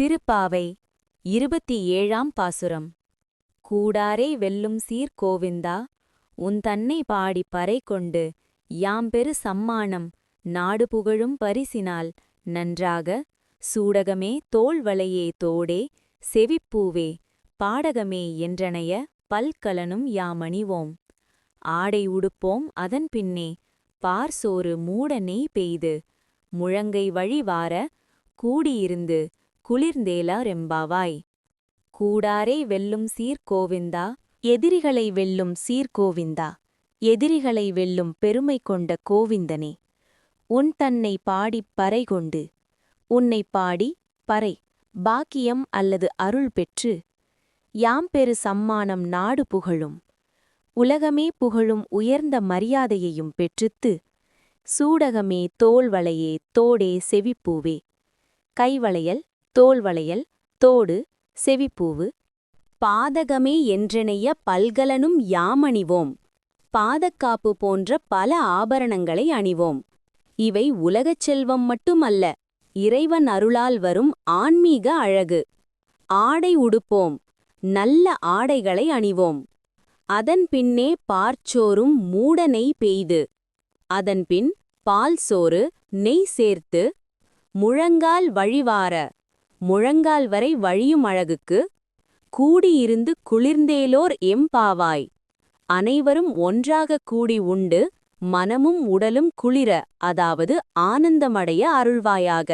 திருப்பாவை இருபத்தி ஏழாம் பாசுரம். கூடாரே வெல்லும் சீர் கோவிந்தா உன் தன்னை பாடி பறை கொண்டு யாம்பெரு சம்மானம் நாடு புகழும் பரிசினால் நன்றாக சூடகமே தோள்வளையே தோடே செவிப்பூவே பாடகமே என்றனைய பல்கலனும் யாமணிவோம் ஆடை உடுப்போம் அதன் பின்னே பார்சோறு மூட நெய் பெய்து முழங்கை வழிவார கூடியிருந்து குளிர்ந்தேலா ரெம்பாவாய். கூடாரே வெல்லும் சீர்கோவிந்தா எதிரிகளை வெல்லும் சீர்கோவிந்தா எதிரிகளை வெல்லும் பெருமை கொண்ட கோவிந்தனே. உன் தன்னை பாடிப் பறை கொண்டு உன்னை பாடி பறை பாக்கியம் அல்லது அருள் பெற்று யாம் பெரு சம்மானம் நாடு புகழும் உலகமே புகழும் உயர்ந்த மரியாதையையும் பெற்றுத்து சூடகமே தோல்வளையே தோடே செவிப்பூவே. கைவளையல் தோல்வளையல் தோடு செவிப்பூவு. பாதகமே என்றெனைய பல்கலனும் யாமணிவோம். பாதக்காப்பு போன்ற பல ஆபரணங்களை அணிவோம். இவை உலகச் செல்வம் மட்டுமல்ல இறைவன் அருளால் வரும் ஆன்மீக அழகு. ஆடை உடுப்போம் நல்ல ஆடைகளை அணிவோம். அதன் பின்னே பார்ச்சோறும் மூட நெய் பெய்து. அதன்பின் பால் சோறு நெய் சேர்த்து முழங்கால் வழிவார. முழங்கால் வரை வழியும் அழகுக்கு கூடியிருந்து குளிர்ந்தேலோர் எம்பாவாய் அனைவரும் ஒன்றாக கூடி உண்டு மனமும் உடலும் குளிர அதாவது ஆனந்தமடைய அருள்வாயாக.